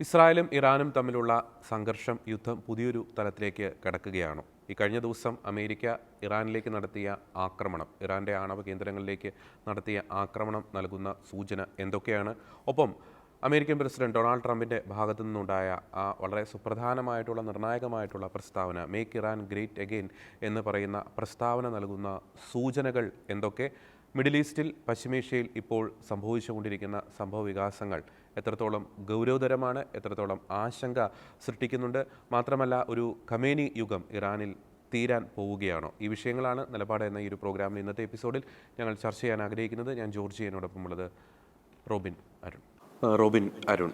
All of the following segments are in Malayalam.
ഇസ്രായേലും ഇറാനും തമ്മിലുള്ള സംഘർഷം യുദ്ധം പുതിയൊരു തലത്തിലേക്ക് കടക്കുകയാണ്. ഈ കഴിഞ്ഞ ദിവസം അമേരിക്ക ഇറാനിലേക്ക് നടത്തിയ ആക്രമണം ഇറാന്റെ ആണവ കേന്ദ്രങ്ങളിലേക്ക് നടത്തിയ ആക്രമണം നൽകുന്ന സൂചന എന്തൊക്കെയാണ്? ഒപ്പം അമേരിക്കൻ പ്രസിഡന്റ് ഡൊണാൾഡ് ട്രംപിന്റെ ഭാഗത്തു നിന്നുണ്ടായ ആ വളരെ സുപ്രധാനമായിട്ടുള്ള നിർണായകമായിട്ടുള്ള പ്രസ്താവന മേക്ക് ഇറാൻ ഗ്രേറ്റ് അഗെയിൻ എന്ന് പറയുന്ന പ്രസ്താവന നൽകുന്ന സൂചനകൾ എന്തൊക്കെ? മിഡിൽ ഈസ്റ്റിൽ പശ്ചിമേഷ്യയിൽ ഇപ്പോൾ സംഭവിച്ചുകൊണ്ടിരിക്കുന്ന സംഭവ വികാസങ്ങൾ എത്രത്തോളം ഗൗരവതരമാണ് എത്രത്തോളം ആശങ്ക സൃഷ്ടിക്കുന്നുണ്ട്. മാത്രമല്ല ഒരു കമേനി യുഗം ഇറാനിൽ തീരാൻ പോവുകയാണോ? ഈ വിഷയങ്ങളാണ് നിലപാട് എന്ന ഈ ഒരു പ്രോഗ്രാമിൽ ഇന്നത്തെ എപ്പിസോഡിൽ ഞങ്ങൾ ചർച്ച ചെയ്യാൻ ആഗ്രഹിക്കുന്നത്. ഞാൻ ജോർജിയനോടൊപ്പം ഉള്ളത് റോബിൻ അരുൺ. റോബിൻ അരുൺ.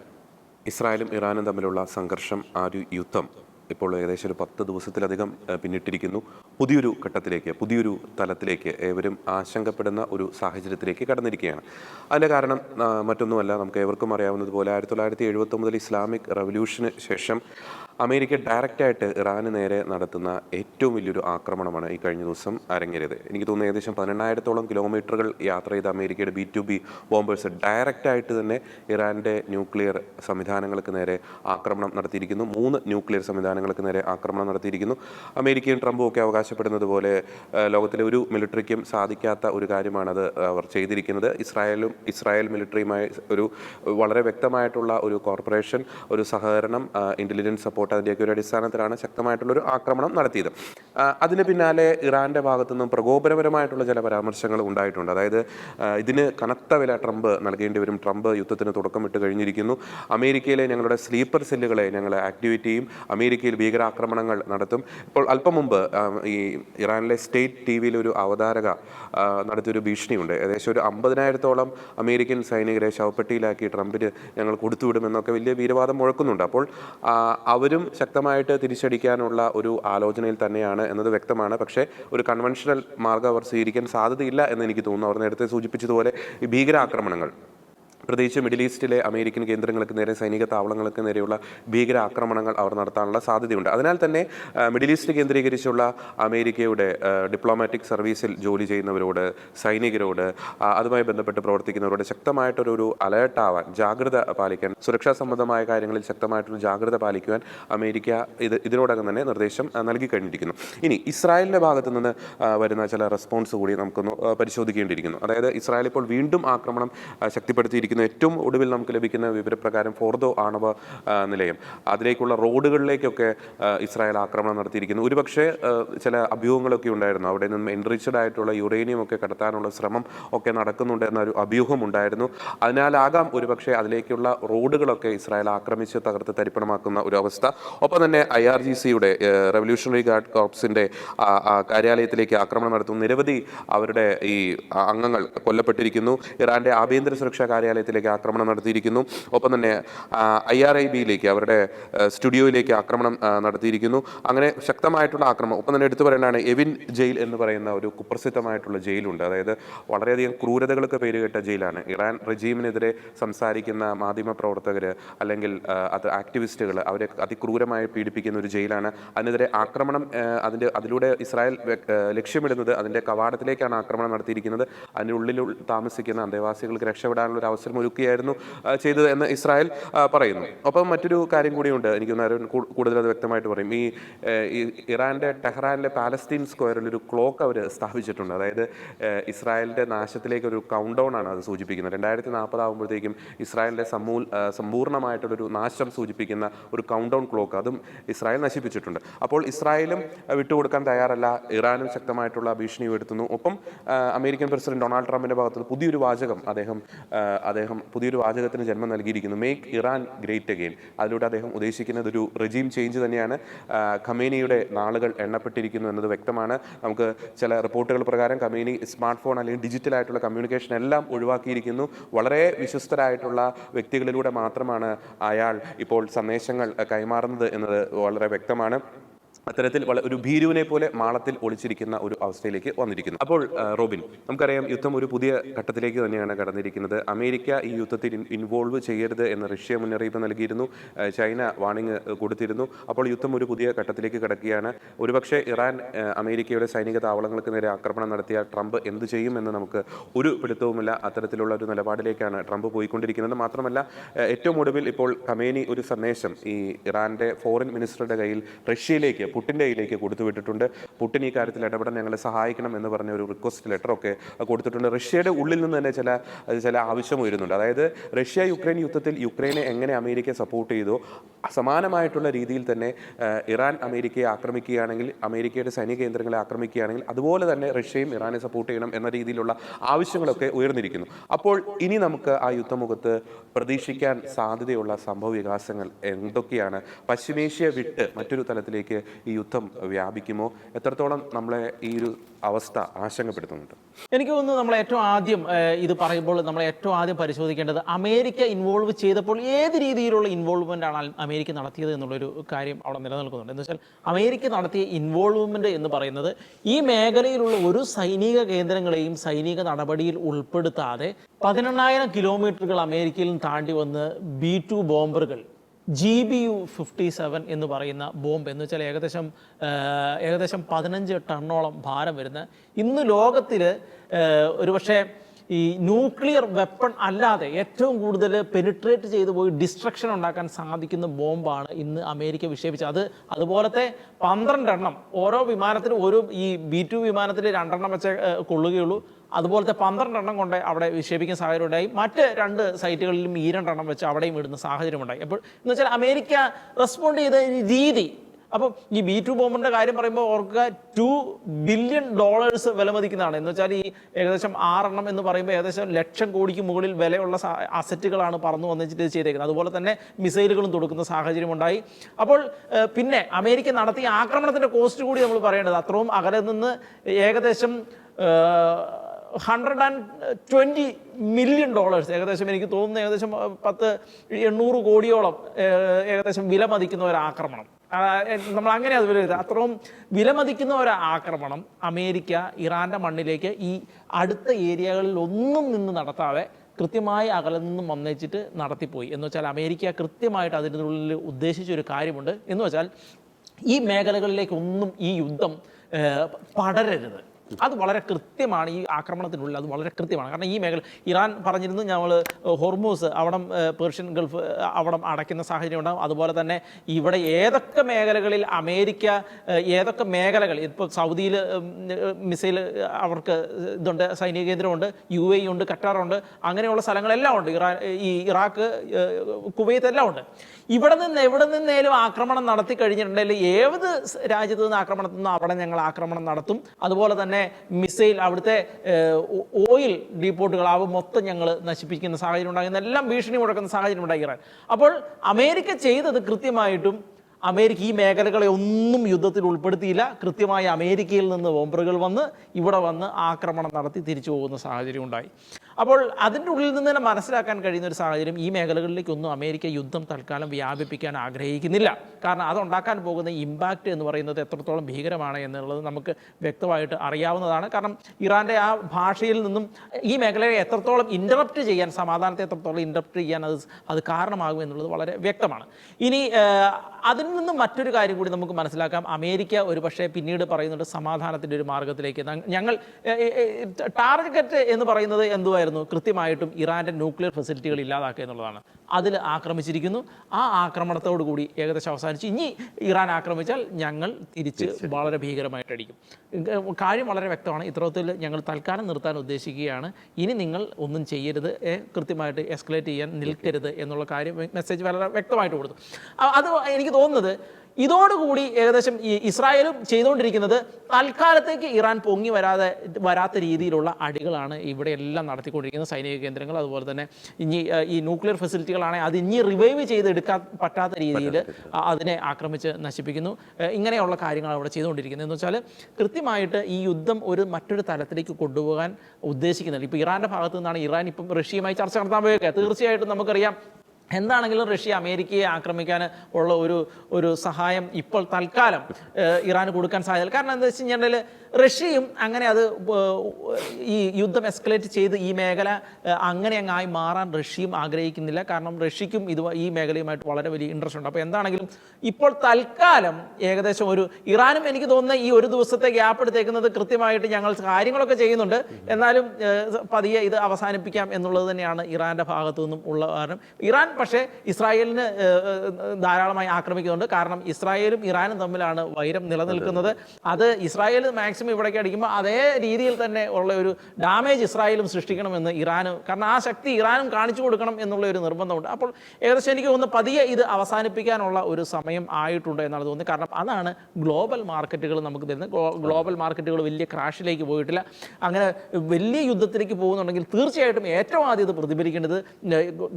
ഇസ്രായേലും ഇറാനും തമ്മിലുള്ള സംഘർഷം ആ ഒരു യുദ്ധം ഇപ്പോൾ ഏകദേശം ഒരു പത്ത് ദിവസത്തിലധികം പിന്നിട്ടിരിക്കുന്നു. പുതിയൊരു ഘട്ടത്തിലേക്ക് പുതിയൊരു തലത്തിലേക്ക് ഏവരും ആശങ്കപ്പെടുന്ന ഒരു സാഹചര്യത്തിലേക്ക് കടന്നിരിക്കുകയാണ്. അതിന്റെ കാരണം മറ്റൊന്നുമല്ല. നമുക്ക് ഏവർക്കും അറിയാവുന്നതുപോലെ ആയിരത്തി തൊള്ളായിരത്തി എഴുപത്തൊമ്പതിൽ ഇസ്ലാമിക് റവല്യൂഷന് ശേഷം അമേരിക്ക ഡയറക്റ്റായിട്ട് ഇറാന് നേരെ നടത്തുന്ന ഏറ്റവും വലിയൊരു ആക്രമണമാണ് ഈ കഴിഞ്ഞ ദിവസം അരങ്ങേറിയത്. എനിക്ക് തോന്നുന്നു ഏകദേശം പതിനെണ്ണായിരത്തോളം കിലോമീറ്ററുകൾ യാത്ര ചെയ്ത അമേരിക്കയുടെ ബി ടു ബി ബോംബേഴ്സ് ഡയറക്റ്റായിട്ട് തന്നെ ഇറാന്റെ ന്യൂക്ലിയർ സംവിധാനങ്ങൾക്ക് നേരെ ആക്രമണം നടത്തിയിരിക്കുന്നു. മൂന്ന് ന്യൂക്ലിയർ സംവിധാനങ്ങൾക്ക് നേരെ ആക്രമണം നടത്തിയിരിക്കുന്നു. അമേരിക്കയും ട്രംപും ഒക്കെ അവകാശപ്പെടുന്നത് പോലെ ലോകത്തിലെ ഒരു മിലിറ്ററിക്കും സാധിക്കാത്ത ഒരു കാര്യമാണത് അവർ ചെയ്തിരിക്കുന്നത്. ഇസ്രായേലും ഇസ്രായേൽ മിലിറ്ററിയുമായി ഒരു വളരെ വ്യക്തമായിട്ടുള്ള ഒരു കോർപ്പറേഷൻ ഒരു സഹകരണം ഇന്റലിജൻസ് സപ്പോർട്ട് അതിന്റെയൊക്കെ ഒരു അടിസ്ഥാനത്തിലാണ് ശക്തമായിട്ടുള്ളൊരു ആക്രമണം നടത്തിയത്. അതിന് പിന്നാലെ ഇറാന്റെ ഭാഗത്തുനിന്നും പ്രകോപനപരമായിട്ടുള്ള ചില പരാമർശങ്ങൾ ഉണ്ടായിട്ടുണ്ട്. അതായത് ഇതിന് കനത്ത വില ട്രംപ് നൽകേണ്ടി വരും. ട്രംപ് യുദ്ധത്തിന് തുടക്കമിട്ട് കഴിഞ്ഞിരിക്കുന്നു. അമേരിക്കയിലെ ഞങ്ങളുടെ സ്ലീപ്പർ സെല്ലുകളെ ഞങ്ങൾ ആക്ടിവേറ്റ് ചെയ്യും. അമേരിക്കയിൽ ഭീകരാക്രമണങ്ങൾ നടത്തും. ഇപ്പോൾ അല്പം മുമ്പ് ഈ ഇറാനിലെ സ്റ്റേറ്റ് ടി വിയിൽ ഒരു അവതാരക നടത്തിയൊരു ഭീഷണിയുണ്ട്. ഏകദേശം ഒരു അമ്പതിനായിരത്തോളം അമേരിക്കൻ സൈനികരെ ശവപ്പെട്ടിയിലാക്കി ട്രംപിന് ഞങ്ങൾ കൊടുത്തുവിടുമെന്നൊക്കെ വലിയ വീരവാദം മുഴക്കുന്നുണ്ട്. അപ്പോൾ ആ, അവരും ശക്തമായിട്ട് തിരിച്ചടിക്കാനുള്ള ഒരു ആലോചനയിൽ തന്നെയാണ് എന്നത് വ്യക്തമാണ്. പക്ഷേ ഒരു കൺവെൻഷണൽ മാർഗം അവർ സ്വീകരിക്കാൻ സാധ്യതയില്ല എന്ന് എനിക്ക് തോന്നുന്നു. അവർ നേരത്തെ സൂചിപ്പിച്ചതുപോലെ ഈ ഭീകരാക്രമണങ്ങൾ. പ്രത്യേകിച്ച് മിഡിൽ ഈസ്റ്റിലെ അമേരിക്കൻ കേന്ദ്രങ്ങൾക്ക് നേരെ സൈനിക താവളങ്ങൾക്ക് നേരെയുള്ള ഭീകര ആക്രമണങ്ങൾ അവർ നടത്താനുള്ള സാധ്യതയുണ്ട്. അതിനാൽ തന്നെ മിഡിൽ ഈസ്റ്റ് കേന്ദ്രീകരിച്ചുള്ള അമേരിക്കയുടെ ഡിപ്ലോമാറ്റിക് സർവീസിൽ ജോലി ചെയ്യുന്നവരോട് സൈനികരോട് അതുമായി ബന്ധപ്പെട്ട് പ്രവർത്തിക്കുന്നവരോട് ശക്തമായിട്ടൊരു അലേർട്ടാവാൻ ജാഗ്രത പാലിക്കാൻ സുരക്ഷാ സംബന്ധമായ കാര്യങ്ങളിൽ ശക്തമായിട്ടൊരു ജാഗ്രത പാലിക്കുവാൻ അമേരിക്ക ഇത് ഇതിനോടകം തന്നെ നിർദ്ദേശം നൽകി കഴിഞ്ഞിരിക്കുന്നു ഇനി ഇസ്രായേലിന്റെ ഭാഗത്തു നിന്ന് വരുന്ന ചില റെസ്പോൺസ് കൂടി നമുക്കൊന്ന് പരിശോധിക്കേണ്ടിയിരിക്കുന്നു. അതായത് ഇസ്രായേൽ ഇപ്പോൾ വീണ്ടും ആക്രമണം ആ, ശക്തിപ്പെടുത്തിയിരിക്കുന്നു ഏറ്റവും ഒടുവിൽ നമുക്ക് ലഭിക്കുന്ന വിവരപ്രകാരം ഫോർദോ ആണവ നിലയം. അതിലേക്കുള്ള റോഡുകളിലേക്കൊക്കെ ഇസ്രായേൽ ആക്രമണം നടത്തിയിരിക്കുന്നു. ഒരുപക്ഷെ ചില അഭ്യൂഹങ്ങളൊക്കെ ഉണ്ടായിരുന്നു. അവിടെ നിന്നും എൻറിച്ചഡ് ആയിട്ടുള്ള യുറേനിയം ഒക്കെ കടത്താനുള്ള ശ്രമം ഒക്കെ നടക്കുന്നുണ്ട് എന്നൊരു അഭ്യൂഹം ഉണ്ടായിരുന്നു. അതിനാലാകാം ഒരുപക്ഷെ അതിലേക്കുള്ള റോഡുകളൊക്കെ ഇസ്രായേൽ ആക്രമിച്ച് തകർത്ത് തരിപ്പണമാക്കുന്ന ഒരു അവസ്ഥ. ഒപ്പം തന്നെ ഐ ആർ ജി സിയുടെ റവല്യൂഷണറി ഗാർഡ് ആ, കാര്യാലയത്തിലേക്ക് ആക്രമണം നടത്തുന്നു നിരവധി അവരുടെ ഈ അംഗങ്ങൾ കൊല്ലപ്പെട്ടിരിക്കുന്നു. ഇറാന്റെ ആഭ്യന്തര സുരക്ഷാ കാര്യാലയത്തിലേക്ക് ആക്രമണം നടത്തിയിരിക്കുന്നു. ഒപ്പം തന്നെ ഐ ആർ ഐ ബിയിലേക്ക് അവരുടെ സ്റ്റുഡിയോയിലേക്ക് ആക്രമണം നടത്തിയിരിക്കുന്നു. അങ്ങനെ ശക്തമായിട്ടുള്ള ആക്രമണം. ഒപ്പം തന്നെ എടുത്തു പറയേണ്ടതാണ് എവിൻ ജയിൽ എന്ന് പറയുന്ന ഒരു കുപ്രസിദ്ധമായിട്ടുള്ള ജയിലുണ്ട്. അതായത് വളരെയധികം ക്രൂരതകൾക്ക് പേരുകേട്ട ജയിലാണ്. ഇറാൻ റജീമിനെതിരെ സംസാരിക്കുന്ന മാധ്യമ പ്രവർത്തകർ അല്ലെങ്കിൽ അത് ആക്ടിവിസ്റ്റുകൾ അവരെ അതിക്രൂരമായി പീഡിപ്പിക്കുന്ന ഒരു ജയിലാണ്. അതിനെതിരെ ആക്രമണം അതിന്റെ അതിലൂടെ ഇസ്രായേൽ ലക്ഷ്യമിടുന്നത് അതിന്റെ കവാടത്തിലേക്കാണ് ആക്രമണം നടത്തിയിരിക്കുന്നത്. അതിന്റെ താമസിക്കുന്ന അന്തേവാസികൾക്ക് രക്ഷപ്പെടാനുള്ള ഒരു അവസരം ഒരുക്കുകയായിരുന്നു ആ, ചെയ്തത് എന്ന് ഇസ്രായേൽ പറയുന്നു. അപ്പം മറ്റൊരു കാര്യം കൂടിയുണ്ട്. എനിക്ക് നേരം കൂടുതൽ അത് വ്യക്തമായിട്ട് പറയും. ഈ ഇറാന്റെ ടെഹ്റാനിലെ പാലസ്തീൻ സ്ക്വയറിൽ ഒരു ക്ലോക്ക് അവർ സ്ഥാപിച്ചിട്ടുണ്ട്. അതായത് ഇസ്രായേലിന്റെ നാശത്തിലേക്ക് ഒരു കൗണ്ട് ഡൗൺ ആണ് അത് സൂചിപ്പിക്കുന്നത്. രണ്ടായിരത്തി നാൽപ്പതാകുമ്പോഴത്തേക്കും ഇസ്രായേലിന്റെ സമൂ സമ്പൂർണമായിട്ടുള്ളൊരു നാശം സൂചിപ്പിക്കുന്ന ഒരു കൗണ്ട് ഡൗൺ ക്ലോക്ക് അതും ഇസ്രായേൽ നശിപ്പിച്ചിട്ടുണ്ട്. അപ്പോൾ ഇസ്രായേലും വിട്ടുകൊടുക്കാൻ തയ്യാറല്ല. ഇറാനും ശക്തമായിട്ടുള്ള ഭീഷണി ഉയർത്തുന്നു. ഒപ്പം അമേരിക്കൻ പ്രസിഡന്റ് ഡൊണാൾഡ് ട്രംപിന്റെ ഭാഗത്ത് പുതിയൊരു വാചകം അദ്ദേഹം ആ, അദ്ദേഹം പുതിയൊരു വാചകത്തിന് ജന്മം നൽകിയിരിക്കുന്നു. മേക്ക് ഇറാൻ ഗ്രേറ്റ് അഗെയിൻ അതിലൂടെ അദ്ദേഹം ഉദ്ദേശിക്കുന്നത് ഒരു റെജീം ചേഞ്ച് തന്നെയാണ് ഖമേനിയുടെ നാളുകൾ എണ്ണപ്പെട്ടിരിക്കുന്നു എന്നത് വ്യക്തമാണ്. നമുക്ക് ചില റിപ്പോർട്ടുകൾ പ്രകാരം ഖമേനി സ്മാർട്ട് ഫോൺ അല്ലെങ്കിൽ ഡിജിറ്റൽ ആയിട്ടുള്ള കമ്മ്യൂണിക്കേഷൻ എല്ലാം ഒഴിവാക്കിയിരിക്കുന്നു. വളരെ വിശ്വസ്തരായിട്ടുള്ള വ്യക്തികളിലൂടെ മാത്രമാണ് അയാൾ ഇപ്പോൾ സന്ദേശങ്ങൾ കൈമാറുന്നത് എന്നത് വളരെ വ്യക്തമാണ്. അത്തരത്തിൽ ഒരു ഭീരുവിനെ പോലെ മാളത്തിൽ ഒളിച്ചിരിക്കുന്ന ഒരു അവസ്ഥയിലേക്ക് വന്നിരിക്കുന്നു. അപ്പോൾ റോബിൻ നമുക്കറിയാം യുദ്ധം ഒരു പുതിയ ഘട്ടത്തിലേക്ക് തന്നെയാണ് കടന്നിരിക്കുന്നത്. അമേരിക്ക ഈ യുദ്ധത്തിൽ ഇൻവോൾവ് ചെയ്യരുത് എന്ന് റഷ്യ മുന്നറിയിപ്പ് നൽകിയിരുന്നു. ചൈന വാണിംഗ് കൊടുത്തിരുന്നു. അപ്പോൾ യുദ്ധം ഒരു പുതിയ ഘട്ടത്തിലേക്ക് കിടക്കുകയാണ്. ഒരുപക്ഷെ ഇറാൻ അമേരിക്കയുടെ സൈനിക താവളങ്ങൾക്ക് നേരെ ആക്രമണം നടത്തിയ ട്രംപ് എന്ത് ചെയ്യുമെന്ന് നമുക്ക് ഒരു പിടുത്തവുമില്ല. അത്തരത്തിലുള്ള ഒരു നിലപാടിലേക്കാണ് ട്രംപ് പോയിക്കൊണ്ടിരിക്കുന്നത്. മാത്രമല്ല ഏറ്റവും ഒടുവിൽ ഇപ്പോൾ കമേനി ഒരു സന്ദേശം ഈ ഇറാന്റെ ഫോറിൻ മിനിസ്റ്ററുടെ കയ്യിൽ റഷ്യയിലേക്ക് പുട്ടിന്റെ കയ്യിലേക്ക് കൊടുത്തുവിട്ടിട്ടുണ്ട് പുട്ടിൻ ഈ കാര്യത്തിൽ ഇടപെടാൻ ഞങ്ങളെ സഹായിക്കണം എന്ന് പറഞ്ഞ ഒരു റിക്വസ്റ്റ് ലെറ്ററൊക്കെ കൊടുത്തിട്ടുണ്ട്. റഷ്യയുടെ ഉള്ളിൽ നിന്ന് തന്നെ ചില ചില ആവശ്യം ഉയരുന്നുണ്ട്. അതായത് റഷ്യ യുക്രൈൻ യുദ്ധത്തിൽ യുക്രൈനെ എങ്ങനെ അമേരിക്ക സപ്പോർട്ട് ചെയ്തോ? സമാനമായിട്ടുള്ള രീതിയിൽ തന്നെ ഇറാൻ അമേരിക്കയെ ആക്രമിക്കുകയാണെങ്കിൽ അമേരിക്കയുടെ സൈനിക കേന്ദ്രങ്ങളെ ആക്രമിക്കുകയാണെങ്കിൽ അതുപോലെ തന്നെ റഷ്യയും ഇറാനെ സപ്പോർട്ട് ചെയ്യണം എന്ന രീതിയിലുള്ള ആവശ്യങ്ങളൊക്കെ ഉയർന്നിരിക്കുന്നു. അപ്പോൾ ഇനി നമുക്ക് ആ യുദ്ധമുഖത്ത് പ്രതീക്ഷിക്കാൻ സാധ്യതയുള്ള സംഭവ വികാസങ്ങൾ എന്തൊക്കെയാണ്? പശ്ചിമേഷ്യ വിട്ട് മറ്റൊരു തലത്തിലേക്ക് ഈ യുദ്ധം വ്യാപിക്കുമോ? എത്രത്തോളം നമ്മളെ ഈ ഒരു അവസ്ഥ ആശങ്കപ്പെടുത്തുന്നുണ്ട്? എനിക്ക് തോന്നുന്നു നമ്മൾ ഏറ്റവും ആദ്യം ഇത് പറയുമ്പോൾ നമ്മൾ ഏറ്റവും ആദ്യം പരിശോധിക്കേണ്ടത് അമേരിക്ക ഇൻവോൾവ് ചെയ്തപ്പോൾ ഏത് രീതിയിലുള്ള ഇൻവോൾവ്മെന്റ് ആണ് അമേരിക്ക നടത്തിയത് എന്നുള്ളൊരു കാര്യം അവിടെ നിലനിൽക്കുന്നുണ്ട്. എന്ന് വെച്ചാൽ അമേരിക്ക നടത്തിയ ഇൻവോൾവ്മെന്റ് എന്ന് പറയുന്നത് ഈ മേഖലയിലുള്ള ഒരു സൈനിക കേന്ദ്രങ്ങളെയും സൈനിക നടപടിയിൽ ഉൾപ്പെടുത്താതെ പതിനെണ്ണായിരം കിലോമീറ്ററുകൾ അമേരിക്കയിൽ താണ്ടി വന്ന് B two ബോംബറുകൾ G B U fifty seven എന്ന് പറയുന്ന ബോംബ് എന്ന് വെച്ചാൽ ഏകദേശം ഏകദേശം പതിനഞ്ച് ടണ്ണോളം ഭാരം വരുന്ന ഇന്ന് ലോകത്തിൽ ഒരുപക്ഷെ ഈ ന്യൂക്ലിയർ വെപ്പൺ അല്ലാതെ ഏറ്റവും കൂടുതൽ പെനിട്രേറ്റ് ചെയ്തു പോയി ഡിസ്ട്രക്ഷൻ ഉണ്ടാക്കാൻ സാധിക്കുന്ന ബോംബാണ് ഇന്ന് അമേരിക്ക വിക്ഷേപിച്ചത്. അത് അതുപോലത്തെ പന്ത്രണ്ടെണ്ണം ഓരോ വിമാനത്തിലും ഒരു ഈ ബി ടു വിമാനത്തിൽ രണ്ടെണ്ണം വെച്ച് കൊള്ളുകയുള്ളൂ. അതുപോലത്തെ പന്ത്രണ്ടെണ്ണം കൊണ്ട് അവിടെ വിക്ഷേപിക്കുന്ന സാഹചര്യം ഉണ്ടായി മറ്റ് രണ്ട് സൈറ്റുകളിലും ഈ രണ്ടെണ്ണം വെച്ച് അവിടെയും ഇടുന്ന സാഹചര്യം ഉണ്ടായി അപ്പോൾ എന്ന് വെച്ചാൽ അമേരിക്ക റെസ്പോണ്ട് ചെയ്ത രീതി അപ്പം ഈ ബി ടു ബോംബിന്റെ കാര്യം പറയുമ്പോൾ ഓർക്കുക ടു ബില്യൺ ഡോളേഴ്സ് വില മതിക്കുന്നതാണ് എന്ന് വെച്ചാൽ ഈ ഏകദേശം ആറെണ്ണം എന്ന് പറയുമ്പോൾ ഏകദേശം ലക്ഷം കോടിക്ക് മുകളിൽ വിലയുള്ള അസറ്റുകളാണ് പറന്നു വന്നിട്ട് ചെയ്തേക്കുന്നത്. അതുപോലെ തന്നെ മിസൈലുകളും കൊടുക്കുന്ന സാഹചര്യം ഉണ്ടായി. അപ്പോൾ പിന്നെ അമേരിക്ക നടത്തിയ ആക്രമണത്തിന്റെ കോസ്റ്റ് കൂടി നമ്മൾ പറയേണ്ടത് അത്രയും അകലെ നിന്ന് ഏകദേശം hundred and twenty million dollars ഏകദേശം എനിക്ക് തോന്നുന്നു ഏകദേശം പത്ത് എണ്ണൂറ് കോടിയോളം ഏകദേശം വില മതിക്കുന്ന ഒരു ആക്രമണം. നമ്മൾ അങ്ങനെ അത് വിലയിരുത്തുക. അത്രയും വിലമതിക്കുന്ന ഒരു ആക്രമണം അമേരിക്ക ഇറാന്റെ മണ്ണിലേക്ക് ഈ അടുത്ത ഏരിയകളിൽ ഒന്നും നിന്ന് നടത്താതെ കൃത്യമായി അകലെ നിന്നും വന്നേച്ചിട്ട് നടത്തിപ്പോയി. എന്ന് വെച്ചാൽ അമേരിക്ക കൃത്യമായിട്ട് അതിന്റെ ഉള്ളിൽ ഉദ്ദേശിച്ചൊരു കാര്യമുണ്ട്. എന്ന് വെച്ചാൽ ഈ മേഖലകളിലേക്കൊന്നും ഈ യുദ്ധം പടരരുത്. അത് വളരെ കൃത്യമാണ് ഈ ആക്രമണത്തിനുള്ളിൽ അത് വളരെ കൃത്യമാണ്. കാരണം ഈ മേഖല ഇറാൻ പറഞ്ഞിരുന്നു ഞങ്ങൾ ഹോർമൂസ് അവിടെ പേർഷ്യൻ ഗൾഫ് അവിടെ അടയ്ക്കുന്ന സാഹചര്യം ഉണ്ടാകും അതുപോലെ തന്നെ ഇവിടെ ഏതൊക്കെ മേഖലകളിൽ അമേരിക്ക ഏതൊക്കെ മേഖലകൾ ഇപ്പോൾ സൗദിയിൽ മിസൈൽ അവർക്ക് ഇതുണ്ട് സൈനിക കേന്ദ്രമുണ്ട് യു എ ഉണ്ട് ഖട്ടാറുണ്ട് അങ്ങനെയുള്ള സ്ഥലങ്ങളെല്ലാം ഉണ്ട്. ഇറാൻ ഈ ഇറാഖ് കുവൈത്ത് എല്ലാം ഉണ്ട്. ഇവിടെ നിന്ന് എവിടെ നിന്നേലും ആക്രമണം നടത്തി കഴിഞ്ഞിട്ടുണ്ടെങ്കിൽ ഏത് രാജ്യത്ത് നിന്ന് ആക്രമണത്തിൽ നിന്ന് അവിടെ ഞങ്ങൾ ആക്രമണം നടത്തും. അതുപോലെ തന്നെ മിസൈൽ അവിടുത്തെ ഓയിൽ ഡീപ്പോട്ടുകൾ ആവും മൊത്തം ഞങ്ങൾ നശിപ്പിക്കുന്ന സാഹചര്യം ഉണ്ടാകുന്ന എല്ലാം ഭീഷണി മുഴക്കുന്ന സാഹചര്യം ഉണ്ടായി ഇറാൻ. അപ്പോൾ അമേരിക്ക ചെയ്തത് കൃത്യമായിട്ടും അമേരിക്ക ഈ മേഖലകളെ ഒന്നും യുദ്ധത്തിൽ ഉൾപ്പെടുത്തിയില്ല. കൃത്യമായി അമേരിക്കയിൽ നിന്ന് ബോംബറുകൾ വന്ന് ഇവിടെ വന്ന് ആക്രമണം നടത്തി തിരിച്ചു പോകുന്ന സാഹചര്യം ഉണ്ടായി. അപ്പോൾ അതിന്റെ ഉള്ളിൽ നിന്ന് തന്നെ മനസ്സിലാക്കാൻ കഴിയുന്ന ഒരു സാഹചര്യം ഈ മേഖലകളിലേക്കൊന്നും അമേരിക്ക യുദ്ധം തൽക്കാലം വ്യാപിപ്പിക്കാൻ ആഗ്രഹിക്കുന്നില്ല. കാരണം അതുണ്ടാക്കാൻ പോകുന്ന ഇമ്പാക്റ്റ് എന്ന് പറയുന്നത് എത്രത്തോളം ഭീകരമാണ് എന്നുള്ളത് നമുക്ക് വ്യക്തമായിട്ട് അറിയാവുന്നതാണ്. കാരണം ഇറാന്റെ ആ ഭാഷയിൽ നിന്നും ഈ മേഖലയെ എത്രത്തോളം ഇന്ററപ്റ്റ് ചെയ്യാൻ സമാധാനത്തെ എത്രത്തോളം ഇന്ററപ്റ്റ് ചെയ്യാൻ അത് അത് കാരണമാകും എന്നുള്ളത് വളരെ വ്യക്തമാണ്. ഇനി അതിൽ നിന്ന് മറ്റൊരു കാര്യം കൂടി നമുക്ക് മനസ്സിലാക്കാം. അമേരിക്ക ഒരു പക്ഷേ പിന്നീട് പറയുന്നുണ്ട് സമാധാനത്തിന്റെ ഒരു മാർഗത്തിലേക്ക്. ഞങ്ങൾ ടാർഗറ്റ് എന്ന് പറയുന്നത് എന്തുമായിരുന്നു കൃത്യമായിട്ടും ഇറാന്റെ ന്യൂക്ലിയർ ഫെസിലിറ്റികൾ ഇല്ലാതാക്കുക എന്നുള്ളതാണ്. അതിൽ ആക്രമിച്ചിരിക്കുന്നു. ആ ആക്രമണത്തോടു കൂടി ഏകദേശം അവസാനിച്ച്. ഇനി ഇറാൻ ആക്രമിച്ചാൽ ഞങ്ങൾ തിരിച്ച് വളരെ ഭീകരമായിട്ട് അടിക്കും കാര്യം വളരെ വ്യക്തമാണ്. ഇത്തരത്തിൽ ഞങ്ങൾ തൽക്കാലം നിർത്താൻ ഉദ്ദേശിക്കുകയാണ്. ഇനി നിങ്ങൾ ഒന്നും ചെയ്യരുത് കൃത്യമായിട്ട് എസ്കലേറ്റ് ചെയ്യാൻ നിൽക്കരുത് എന്നുള്ള കാര്യം മെസ്സേജ് വളരെ വ്യക്തമായിട്ട് കൊടുത്തു. അത് എനിക്ക് തോന്നുന്നത് ഇതോടുകൂടി ഏകദേശം ഈ ഇസ്രായേലും ചെയ്തുകൊണ്ടിരിക്കുന്നത് തൽക്കാലത്തേക്ക് ഇറാൻ പൊങ്ങി വരാതെ വരാത്ത രീതിയിലുള്ള അടികളാണ് ഇവിടെ എല്ലാം നടത്തിക്കൊണ്ടിരിക്കുന്നത്. സൈനിക കേന്ദ്രങ്ങൾ അതുപോലെ തന്നെ ഇനി ഈ ന്യൂക്ലിയർ ഫെസിലിറ്റികളാണെങ്കിൽ അത് ഇനി റിവൈവ് ചെയ്തെടുക്കാൻ പറ്റാത്ത രീതിയിൽ അതിനെ ആക്രമിച്ച് നശിപ്പിക്കുന്നു. ഇങ്ങനെയുള്ള കാര്യങ്ങൾ അവിടെ ചെയ്തുകൊണ്ടിരിക്കുന്നത്. എന്ന് വെച്ചാൽ കൃത്യമായിട്ട് ഈ യുദ്ധം ഒരു മറ്റൊരു തലത്തിലേക്ക് കൊണ്ടുപോകാൻ ഉദ്ദേശിക്കുന്നില്ല. ഇപ്പോൾ ഇറാന്റെ ഭാഗത്തു നിന്നാണ് ഇറാൻ ഇപ്പം റഷ്യയുമായി ചർച്ച നടത്താൻ പോയൊക്കെ. തീർച്ചയായിട്ടും നമുക്കറിയാം എന്താണെങ്കിലും റഷ്യ അമേരിക്കയെ ആക്രമിക്കാൻ ഉള്ള ഒരു ഒരു സഹായം ഇപ്പോൾ തൽക്കാലം ഇറാന് കൊടുക്കാൻ സാധ്യത കാരണം എന്താ വെച്ച് കഴിഞ്ഞിട്ടുണ്ടെങ്കിൽ റഷ്യയും അങ്ങനെ അത് ഈ യുദ്ധം എസ്കലേറ്റ് ചെയ്ത് ഈ മേഖല അങ്ങനെ അങ്ങായി മാറാൻ റഷ്യയും ആഗ്രഹിക്കുന്നില്ല. കാരണം റഷ്യക്കും ഇത് ഈ മേഖലയുമായിട്ട് വളരെ വലിയ ഇൻട്രസ്റ്റ് ഉണ്ട്. അപ്പോൾ എന്താണെങ്കിലും ഇപ്പോൾ തൽക്കാലം ഏകദേശം ഒരു ഇറാനും എനിക്ക് തോന്നുന്ന ഈ ഒരു ദിവസത്തെ ഗ്യാപ്പ് എടുത്തേക്കുന്നത് കൃത്യമായിട്ട് ഞങ്ങൾ കാര്യങ്ങളൊക്കെ ചെയ്യുന്നുണ്ട്. എന്നാലും പതിയെ ഇത് അവസാനിപ്പിക്കാം എന്നുള്ളത് തന്നെയാണ് ഇറാന്റെ ഭാഗത്തു നിന്നും ഉള്ള കാരണം. ഇറാൻ പക്ഷേ ഇസ്രായേലിന് ധാരാളമായി ആക്രമിക്കുന്നുണ്ട്. കാരണം ഇസ്രായേലും ഇറാനും തമ്മിലാണ് വൈരം നിലനിൽക്കുന്നത്. അത് ഇസ്രായേൽ മാക്സിമം ഇവിടേക്ക് അടിക്കുമ്പോൾ അതേ രീതിയിൽ തന്നെ ഉള്ള ഒരു ഡാമേജ് ഇസ്രായേലും സൃഷ്ടിക്കണമെന്ന് ഇറാനും കാരണം ആ ശക്തി ഇറാനും കാണിച്ചു കൊടുക്കണം എന്നുള്ള ഒരു നിർബന്ധമുണ്ട്. അപ്പോൾ ഏകദേശം എനിക്ക് തോന്നുന്നു പതിയെ ഇത് അവസാനിപ്പിക്കാനുള്ള ഒരു സമയം ആയിട്ടുണ്ട് എന്നാണ് തോന്നുന്നത്. കാരണം അതാണ് ഗ്ലോബൽ മാർക്കറ്റുകൾ നമുക്ക് തരുന്നത്. ഗ്ലോബൽ മാർക്കറ്റുകൾ വലിയ ക്രാഷിലേക്ക് പോയിട്ടില്ല. അങ്ങനെ വലിയ യുദ്ധത്തിലേക്ക് പോകുന്നുണ്ടെങ്കിൽ തീർച്ചയായിട്ടും ഏറ്റവും ആദ്യം ഇത് പ്രതിഫലിക്കേണ്ടത്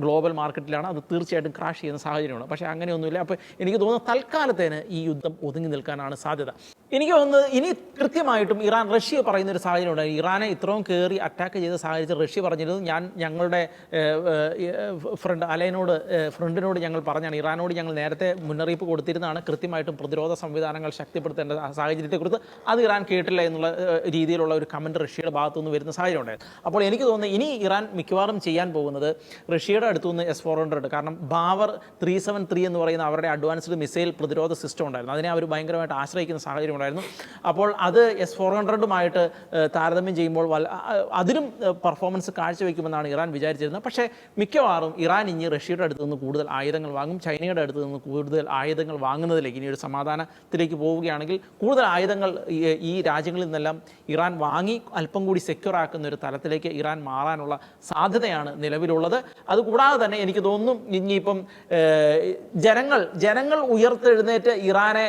ഗ്ലോബൽ മാർക്കറ്റിലാണ്. അത് തീർച്ചയായിട്ടും ക്രാഷ് ചെയ്യുന്ന സാഹചര്യമാണ്. പക്ഷേ അങ്ങനെയൊന്നുമില്ല. അപ്പോൾ എനിക്ക് തോന്നുന്നു തൽക്കാലത്തേന് ഈ യുദ്ധം ഒതുങ്ങി നിൽക്കാനാണ് സാധ്യത. എനിക്ക് തോന്നുന്നത് ഇനി കൃത്യമായിട്ടും ഇറാൻ റഷ്യ പറയുന്ന ഒരു സാഹചര്യം ഉണ്ടായി. ഇറാനെ ഇത്രയും കയറി അറ്റാക്ക് ചെയ്ത സാഹചര്യത്തിൽ റഷ്യ പറഞ്ഞിരുന്നു ഞാൻ ഞങ്ങളുടെ ഫ്രണ്ട് അലൈനോട് ഫ്രണ്ടിനോട് ഞങ്ങൾ പറഞ്ഞാണ്. ഇറാനോട് ഞങ്ങൾ നേരത്തെ മുന്നറിയിപ്പ് കൊടുത്തിരുന്നതാണ് കൃത്യമായിട്ടും പ്രതിരോധ സംവിധാനങ്ങൾ ശക്തിപ്പെടുത്തേണ്ട സാഹചര്യത്തെക്കുറിച്ച്. അത് ഇറാൻ കേട്ടില്ല എന്നുള്ള രീതിയിലുള്ള ഒരു കമന്റ് റഷ്യയുടെ ഭാഗത്തു നിന്ന് വരുന്ന സാഹചര്യം ഉണ്ടായിരുന്നു. അപ്പോൾ എനിക്ക് തോന്നുന്നു ഇനി ഇറാൻ മിക്കവാറും ചെയ്യാൻ പോകുന്നത് റഷ്യയുടെ അടുത്തു നിന്ന് എസ് ഫോർ ഹൺഡ്രഡ് കാരണം ബാവർ ത്രീ സെവൻ ത്രീ എന്ന് പറയുന്ന അവരുടെ അഡ്വാൻസ്ഡ് മിസൈൽ പ്രതിരോധ സിസ്റ്റം ഉണ്ടായിരുന്നു. അതിനെ അവർ ഭയങ്കരമായിട്ട് ആശ്രയിക്കുന്ന സാഹചര്യം ഉണ്ടായിരുന്നു. അപ്പോൾ അത് എസ് ഫോർ ഹൺഡ്രഡുമായിട്ട് താരതമ്യം ചെയ്യുമ്പോൾ അതിലും പെർഫോമൻസ് കാഴ്ചവെക്കുമെന്നാണ് ഇറാൻ വിചാരിച്ചിരുന്നത്. പക്ഷേ മിക്കവാറും ഇറാൻ ഇനി റഷ്യയുടെ അടുത്ത് നിന്ന് കൂടുതൽ ആയുധങ്ങൾ വാങ്ങും ചൈനയുടെ അടുത്ത് നിന്ന് കൂടുതൽ ആയുധങ്ങൾ വാങ്ങുന്നതിലേക്ക് ഇനി ഒരു സമാധാനത്തിലേക്ക് പോവുകയാണെങ്കിൽ കൂടുതൽ ആയുധങ്ങൾ ഈ രാജ്യങ്ങളിൽ നിന്നെല്ലാം ഇറാൻ വാങ്ങി അല്പം കൂടി സെക്യൂർ ആക്കുന്ന ഒരു തലത്തിലേക്ക് ഇറാൻ മാറാനുള്ള സാധ്യതയാണ് നിലവിലുള്ളത്. അതുകൂടാതെ തന്നെ എനിക്ക് തോന്നുന്നു ഇനിയിപ്പം ജനങ്ങൾ ജനങ്ങൾ ഉയർത്തെഴുന്നേറ്റ് ഇറാനെ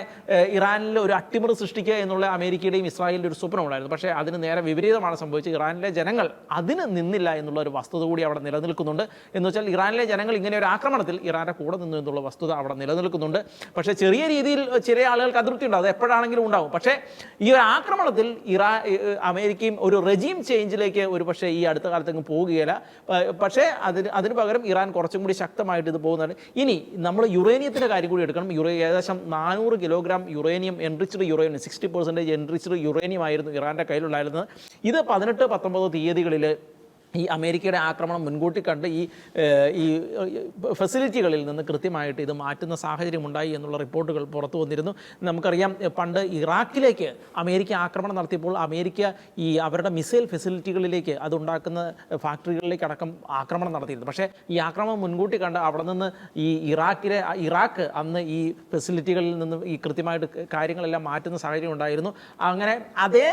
ഇറാനിലെ ഒരു അട്ടിമറി സൃഷ്ടിക്കുക എന്നുള്ള അമേരിക്കയുടെയും ഇസ്രായേലിന്റെ ഒരു സ്വപ്നമുണ്ടായിരുന്നു പക്ഷേ അതിന് നേരെ വിപരീതമാണ് സംഭവിച്ചത്. ഇറാനിലെ ജനങ്ങൾ അതിന് നിന്നില്ല എന്നുള്ള ഒരു വസ്തുത കൂടി അവിടെ നിലനിൽക്കുന്നുണ്ട്. എന്ന് വെച്ചാൽ ഇറാനിലെ ജനങ്ങൾ ഇങ്ങനെ ഒരു ആക്രമണത്തിൽ ഇറാന്റെ കൂടെ നിന്നു എന്നുള്ള വസ്തുത അവിടെ നിലനിൽക്കുന്നുണ്ട്. പക്ഷേ ചെറിയ രീതിയിൽ ചില ആളുകൾക്ക് അതൃപ്തി ഉണ്ട്. അത് എപ്പോഴാണെങ്കിലും ഉണ്ടാവും. പക്ഷേ ഈ ഒരു ആക്രമണത്തിൽ ഇറാ അമേരിക്കയും ഒരു റെജീം ചേഞ്ചിലേക്ക് ഒരു പക്ഷേ ഈ അടുത്ത കാലത്തെങ്ങും പോവുകയില്ല പ- പക്ഷേ അതിന് അതിന് പകരം ഇറാൻ കുറച്ചും കൂടി ശക്തമായിട്ട് ഇത് പോകുന്നതാണ് ഇനി നമ്മൾ യുറേനിയത്തിന്റെ കാര്യം കൂടി എടുക്കണം. യുറേ ഏകദേശം നാനൂറ് kilogram uranium enriched uranium sixty percentage enriched uranium ആയിരുന്നു ഇറാന്റെ കയ്യിലുണ്ടായിരുന്നത്. ഇത് പതിനെട്ട് പത്തൊമ്പത് തീയതികളിൽ ഈ അമേരിക്കയുടെ ആക്രമണം മുൻകൂട്ടി കണ്ട് ഈ ഈ ഫെസിലിറ്റികളിൽ നിന്ന് കൃത്യമായിട്ട് ഇത് മാറ്റുന്ന സാഹചര്യം ഉണ്ടായി എന്നുള്ള റിപ്പോർട്ടുകൾ പുറത്തു വന്നിരുന്നു. നമുക്കറിയാം പണ്ട് ഇറാഖിലേക്ക് അമേരിക്ക ആക്രമണം നടത്തിയപ്പോൾ അമേരിക്ക ഈ അവരുടെ മിസൈൽ ഫെസിലിറ്റികളിലേക്ക് അതുണ്ടാക്കുന്ന ഫാക്ടറികളിലേക്ക് അടക്കം ആക്രമണം നടത്തിയിരുന്നു. പക്ഷേ ഈ ആക്രമണം മുൻകൂട്ടി കണ്ട് അവിടെ നിന്ന് ഈ ഇറാഖിലെ ഇറാഖ് അന്ന് ഈ ഫെസിലിറ്റികളിൽ നിന്ന് ഈ കൃത്യമായിട്ട് കാര്യങ്ങളെല്ലാം മാറ്റുന്ന സാഹചര്യം ഉണ്ടായിരുന്നു. അങ്ങനെ അതേ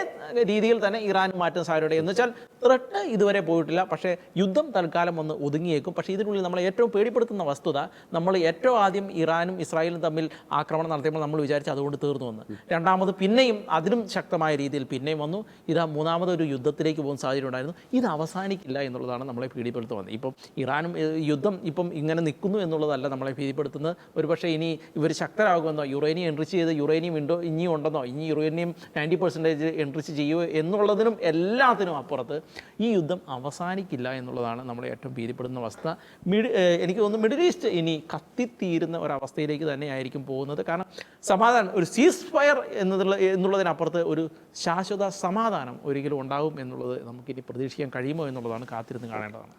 രീതിയിൽ തന്നെ ഇറാൻ മാറ്റുന്ന സാഹചര്യം എന്ന് വെച്ചാൽ ത്രട്ട് ഇതുവരെ പോയിട്ടില്ല പക്ഷേ യുദ്ധം തൽക്കാലം ഒന്ന് ഒതുങ്ങിയേക്കും. പക്ഷേ ഇതിനുള്ളിൽ നമ്മളെ ഏറ്റവും പേടിപ്പെടുത്തുന്ന വസ്തുത നമ്മൾ ഏറ്റവും ആദ്യം ഇറാനും ഇസ്രായേലും തമ്മിൽ ആക്രമണം നടത്തിയപ്പോൾ നമ്മൾ വിചാരിച്ചു അതുകൊണ്ട് തീർന്നു വന്ന് രണ്ടാമത് പിന്നെയും അതിലും ശക്തമായ രീതിയിൽ പിന്നെയും വന്നു. ഇതാ മൂന്നാമത് ഒരു യുദ്ധത്തിലേക്ക് പോകുന്ന സാഹചര്യം ഉണ്ടായിരുന്നു. ഇത് അവസാനിക്കില്ല എന്നുള്ളതാണ് നമ്മളെ ഭീതിപ്പെടുത്തുന്നത്. ഇപ്പം ഇറാനും യുദ്ധം ഇപ്പം ഇങ്ങനെ നിൽക്കുന്നു എന്നുള്ളതല്ല നമ്മളെ ഭീതിപ്പെടുത്തുന്നത്. ഒരുപക്ഷെ ഇനി ഇവർ ശക്തരാകുമെന്നോ യുറേനിയം എൻട്രി ചെയ്ത് യുറേനിയം ഉണ്ടോ ഇനിയും ഉണ്ടെന്നോ ഇനി യുറേനിയം നയന്റി പെർസെന്റേജ് എൻട്രിച്ച് ചെയ്യുമോ എന്നുള്ളതിനും എല്ലാത്തിനും അപ്പുറത്ത് ഈ യുദ്ധം അവസാനിക്കില്ല എന്നുള്ളതാണ് നമ്മളെ ഏറ്റവും ഭീതിപ്പെടുന്ന അവസ്ഥ. മിഡ് എനിക്ക് തോന്നുന്നു മിഡിൽ ഈസ്റ്റ് ഇനി കത്തിത്തീരുന്ന ഒരവസ്ഥയിലേക്ക് തന്നെയായിരിക്കും പോകുന്നത്. കാരണം സമാധാനം ഒരു സീസ് ഫയർ എന്നതുള്ള എന്നുള്ളതിനപ്പുറത്ത് ഒരു ശാശ്വത സമാധാനം ഒരിക്കലും ഉണ്ടാകും എന്നുള്ളത് നമുക്കിനി പ്രതീക്ഷിക്കാൻ കഴിയുമോ എന്നുള്ളതാണ് കാത്തിരുന്ന് കാണേണ്ടതാണ്.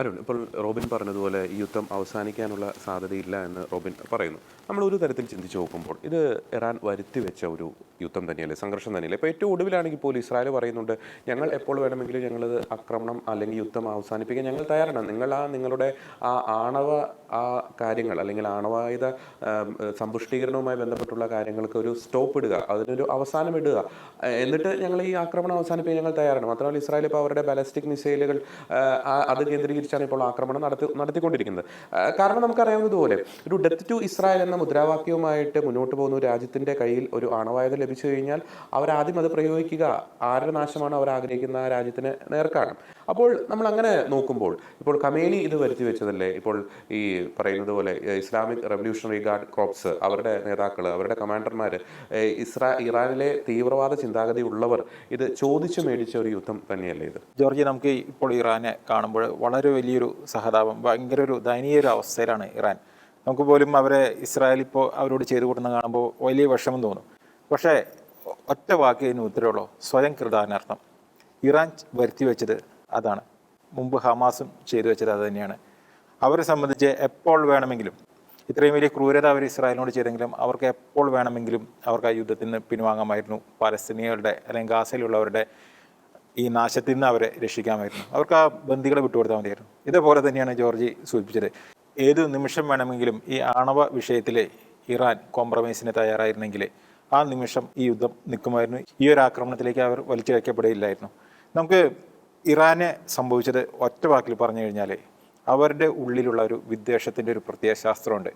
അരുൺ ഇപ്പോൾ റോബിൻ പറഞ്ഞതുപോലെ ഈ യുദ്ധം അവസാനിക്കാനുള്ള സാധ്യതയില്ല എന്ന് റോബിൻ പറയുന്നു. നമ്മൾ ഒരു തരത്തിൽ ചിന്തിച്ച് നോക്കുമ്പോൾ ഇത് ഇറാൻ വരുത്തി വെച്ച ഒരു യുദ്ധം തന്നെയല്ലേ സംഘർഷം തന്നെയല്ലേ? ഇപ്പോൾ ഏറ്റവും ഒടുവിലാണെങ്കിൽ പോലും ഇസ്രായേൽ പറയുന്നുണ്ട് ഞങ്ങൾ എപ്പോൾ വേണമെങ്കിലും ഞങ്ങളത് ആക്രമണം അല്ലെങ്കിൽ യുദ്ധം അവസാനിപ്പിക്കാൻ ഞങ്ങൾ തയ്യാറാണ്. നിങ്ങൾ ആ നിങ്ങളുടെ ആ ആണവ ആ കാര്യങ്ങൾ അല്ലെങ്കിൽ ആണവായുധ സമ്പുഷ്ടീകരണവുമായി ബന്ധപ്പെട്ടുള്ള കാര്യങ്ങൾക്ക് ഒരു സ്റ്റോപ്പ് ഇടുക അതിനൊരു അവസാനം ഇടുക എന്നിട്ട് ഞങ്ങൾ ഈ ആക്രമണം അവസാനിപ്പിക്കാൻ ഞങ്ങൾ തയ്യാറാണ്. മാത്രമല്ല ഇസ്രായേൽ ഇപ്പോൾ അവരുടെ ബാലിസ്റ്റിക് മിസൈലുകൾ അത് കേന്ദ്രീകരിച്ചാണ് ഇപ്പോൾ ആക്രമണം നടത്തി നടത്തിക്കൊണ്ടിരിക്കുന്നത്. കാരണം നമുക്കറിയാവുന്നതുപോലെ ഒരു ഡെത്ത് ടു ഇസ്രായേൽ എന്ന മുദ്രാവാക്യവുമായിട്ട് മുന്നോട്ട് പോകുന്ന രാജ്യത്തിന്റെ കയ്യിൽ ഒരു ആണവായുധ ലഭിച്ചു കഴിഞ്ഞാൽ അവരാദ്യം അത് പ്രയോഗിക്കുക. ആരുടെ നാശമാണ് അവർ ആഗ്രഹിക്കുന്ന ആ രാജ്യത്തിന് നേർക്കാണ്. അപ്പോൾ നമ്മൾ അങ്ങനെ നോക്കുമ്പോൾ ഇപ്പോൾ കമേനി ഇത് വരുത്തി വെച്ചതല്ലേ? ഇപ്പോൾ ഈ പറയുന്നത് പോലെ ഇസ്ലാമിക് റവല്യൂഷണറി ഗാർഡ് ക്രോപ്സ് അവരുടെ നേതാക്കൾ അവരുടെ കമാൻഡർമാർ ഇസ്രാ ഇറാനിലെ തീവ്രവാദ ചിന്താഗതി ഉള്ളവർ ഇത് ചോദിച്ചു മേടിച്ച ഒരു യുദ്ധം തന്നെയല്ലേ ഇത്? ജോർജി നമുക്ക് ഇപ്പോൾ ഇറാനെ കാണുമ്പോൾ വളരെ വലിയൊരു സഹതാപം ഭയങ്കര ഒരു ദയനീയ ഒരു അവസ്ഥയിലാണ് ഇറാൻ. നമുക്ക് പോലും അവരെ ഇസ്രായേൽ ഇപ്പോൾ അവരോട് ചെയ്തു കൂട്ടുന്ന കാണുമ്പോൾ വലിയ വിഷമം തോന്നും. പക്ഷേ ഒറ്റ വാക്ക് ഇതിന് ഉത്തരവുള്ളൂ. സ്വയം കൃതാനർത്ഥം. ഇറാൻ വരുത്തി വെച്ചത് അതാണ്. മുമ്പ് ഹമാസും ചെയ്തു വെച്ചത് അത് തന്നെയാണ്. അവരെ സംബന്ധിച്ച് എപ്പോൾ വേണമെങ്കിലും ഇത്രയും വലിയ ക്രൂരത അവർ ഇസ്രായേലിനോട് ചെയ്തെങ്കിലും അവർക്ക് എപ്പോൾ വേണമെങ്കിലും അവർക്ക് ആ യുദ്ധത്തിൽ നിന്ന് പിൻവാങ്ങാമായിരുന്നു. പാലസ്തീനികളുടെ അല്ലെങ്കിൽ ഗാസയിലുള്ളവരുടെ ഈ നാശത്തിൽ നിന്ന് അവരെ രക്ഷിക്കാമായിരുന്നു. അവർക്ക് ആ ബന്ദികളെ വിട്ടുകൊടുത്താൽ മതിയായിരുന്നു. ഇതേപോലെ തന്നെയാണ് ജോർജി സൂചിപ്പിച്ചത്. ഏത് നിമിഷം വേണമെങ്കിലും ഈ ആണവ വിഷയത്തിൽ ഇറാൻ കോംപ്രമൈസിന് തയ്യാറായിരുന്നെങ്കിൽ ആ നിമിഷം ഈ യുദ്ധം നിൽക്കുമായിരുന്നു. ഈ ഒരു ആക്രമണത്തിലേക്ക് അവർ വലിച്ചു വയ്ക്കപ്പെടുകയില്ലായിരുന്നു നമുക്ക് ഇറാനെ സംഭവിച്ചത് ഒറ്റ വാക്കിൽ പറഞ്ഞു കഴിഞ്ഞാൽ അവരുടെ ഉള്ളിലുള്ള ഒരു വിദ്വേഷത്തിന്റെ ഒരു പ്രത്യയശാസ്ത്രമുണ്ട്.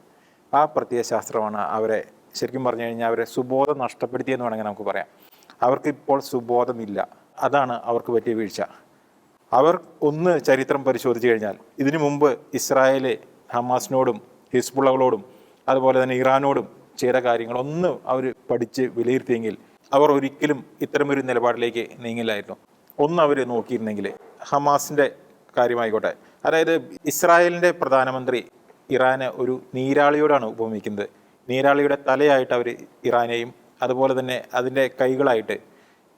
ആ പ്രത്യയശാസ്ത്രമാണ് അവരെ ശരിക്കും പറഞ്ഞു കഴിഞ്ഞാൽ അവരെ സുബോധം നഷ്ടപ്പെടുത്തിയെന്ന് വേണമെങ്കിൽ നമുക്ക് പറയാം. അവർക്ക് ഇപ്പോൾ സുബോധമില്ല. അതാണ് അവർക്ക് പറ്റിയ വീഴ്ച. അവർ ഒന്ന് ചരിത്രം പരിശോധിച്ചു കഴിഞ്ഞാൽ ഇതിനു മുമ്പ് ഇസ്രായേൽ ഹമാസിനോടും ഹിസ്ബുള്ളകളോടും അതുപോലെ തന്നെ ഇറാനോടും ചെയ്ത കാര്യങ്ങളൊന്ന് അവർ പഠിച്ച് വിലയിരുത്തിയെങ്കിൽ അവർ ഒരിക്കലും ഇത്തരമൊരു നിലപാടിലേക്ക് നീങ്ങില്ലായിരുന്നു. ഒന്ന് അവർ നോക്കിയിരുന്നെങ്കിൽ ഹമാസിന്റെ കാര്യമായിക്കോട്ടെ. അതായത് ഇസ്രായേലിന്റെ പ്രധാനമന്ത്രി ഇറാനെ ഒരു നീരാളിയോടാണ് ഉപമിക്കുന്നത്. നീരാളിയുടെ തലയായിട്ട് അവർ ഇറാനെയും അതുപോലെ തന്നെ അതിന്റെ കൈകളായിട്ട്